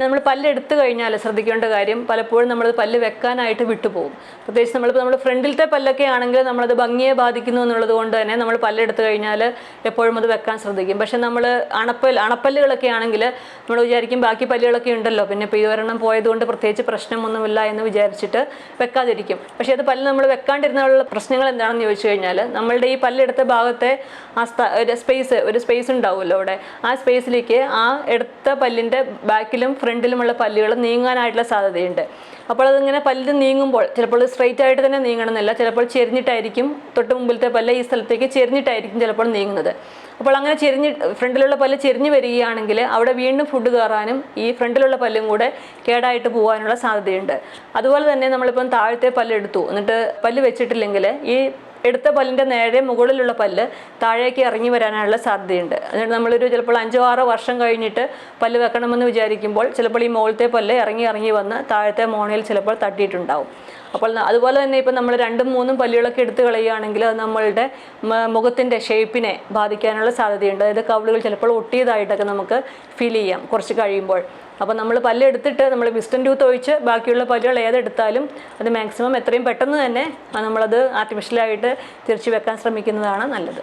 നമ്മൾ പല്ലെടുത്തു കഴിഞ്ഞാൽ ശ്രദ്ധിക്കേണ്ട കാര്യം പലപ്പോഴും നമ്മൾ പല്ല് വെക്കാനായിട്ട് വിട്ടുപോകും. പ്രത്യേകിച്ച് നമ്മളിപ്പോൾ നമ്മൾ ഫ്രണ്ടിലത്തെ പല്ലൊക്കെ ആണെങ്കിൽ നമ്മളത് ഭംഗിയെ ബാധിക്കുന്നു എന്നുള്ളത് കൊണ്ട് തന്നെ നമ്മൾ പല്ലെടുത്തു കഴിഞ്ഞാൽ എപ്പോഴും അത് വെക്കാൻ ശ്രദ്ധിക്കും. പക്ഷെ നമ്മൾ അണപ്പൽ അണപ്പല്ലുകളൊക്കെ ആണെങ്കിൽ നമ്മൾ വിചാരിക്കും ബാക്കി പല്ലുകളൊക്കെ ഉണ്ടല്ലോ. പിന്നെ ഇപ്പോൾ ഇതൊരെണ്ണം പോയതുകൊണ്ട് പ്രത്യേകിച്ച് പ്രശ്നമൊന്നുമില്ല എന്ന് വിചാരിച്ചിട്ട് വെക്കാതിരിക്കും. പക്ഷേ അത് പല്ല് നമ്മൾ വെക്കാണ്ടിരുന്നുള്ള പ്രശ്നങ്ങൾ എന്താണെന്ന് ചോദിച്ചു കഴിഞ്ഞാൽ നമ്മളുടെ ഈ പല്ലെടുത്ത ഭാഗത്തെ ആ ഒരു സ്പേസ് ഒരു സ്പേസ് ഉണ്ടാവുമല്ലോ അവിടെ. ആ സ്പേസിലേക്ക് ആ എടുത്ത പല്ലിന്റെ ബാക്കിലും ഫ്രണ്ടിലുമുള്ള പല്ലുകൾ നീങ്ങാനായിട്ടുള്ള സാധ്യതയുണ്ട്. അപ്പോൾ അതിങ്ങനെ പല്ല് നീങ്ങുമ്പോൾ ചിലപ്പോൾ സ്ട്രെയിറ്റ് ആയിട്ട് തന്നെ നീങ്ങണമെന്നില്ല. ചിലപ്പോൾ ചെരിഞ്ഞിട്ടായിരിക്കും. തൊട്ട് മുമ്പിലത്തെ പല്ല് ഈ സ്ഥലത്തേക്ക് ചെരിഞ്ഞിട്ടായിരിക്കും ചിലപ്പോൾ നീങ്ങുന്നത്. അപ്പോൾ അങ്ങനെ ചെരിഞ്ഞ് ഫ്രണ്ടിലുള്ള പല്ല് ചെരിഞ്ഞ് വരികയാണെങ്കിൽ അവിടെ വീണ്ടും ഫുഡ് കയറാനും ഈ ഫ്രണ്ടിലുള്ള പല്ലും കൂടെ കേടായിട്ട് പോകാനുള്ള സാധ്യതയുണ്ട്. അതുപോലെ തന്നെ നമ്മളിപ്പം താഴത്തെ പല്ലെടുത്തു. എന്നിട്ട് പല്ല് വെച്ചിട്ടില്ലെങ്കിൽ ഈ എടുത്ത പല്ലിന്റെ നേരെ മുകളിലുള്ള പല്ല് താഴേക്ക് ഇറങ്ങി വരാനുള്ള സാധ്യതയുണ്ട്. അതുകൊണ്ട് നമ്മളൊരു ചിലപ്പോൾ അഞ്ചോ ആറോ വർഷം കഴിഞ്ഞിട്ട് പല്ല് വെക്കണമെന്ന് വിചാരിക്കുമ്പോൾ ചിലപ്പോൾ ഈ മുകളിലത്തെ പല്ല് ഇറങ്ങി ഇറങ്ങി വന്ന് താഴത്തെ മോണയിൽ ചിലപ്പോൾ തട്ടിയിട്ടുണ്ടാവും. അപ്പോൾ അതുപോലെ തന്നെ ഇപ്പം നമ്മൾ രണ്ടും മൂന്നും പല്ലുകളൊക്കെ എടുത്തു കളയുകയാണെങ്കിൽ അത് നമ്മളുടെ മുഖത്തിന്റെ ഷേപ്പിനെ ബാധിക്കാനുള്ള സാധ്യതയുണ്ട്. അതായത് കവിളുകൾ ചിലപ്പോൾ ഒട്ടിയതായിട്ടൊക്കെ നമുക്ക് ഫീൽ ചെയ്യാം കുറച്ച് കഴിയുമ്പോൾ. അപ്പോൾ നമ്മൾ പല്ലെടുത്തിട്ട് നമ്മൾ വിസ്റ്റൻ ടൂത്ത് ഒഴിച്ച് ബാക്കിയുള്ള പല്ലുകൾ ഏതെടുത്താലും അത് മാക്സിമം എത്രയും പെട്ടെന്ന് തന്നെ നമ്മളത് ആർട്ടിഫിഷ്യലായിട്ട് തിരിച്ചു വെക്കാൻ ശ്രമിക്കുന്നതാണ് നല്ലത്.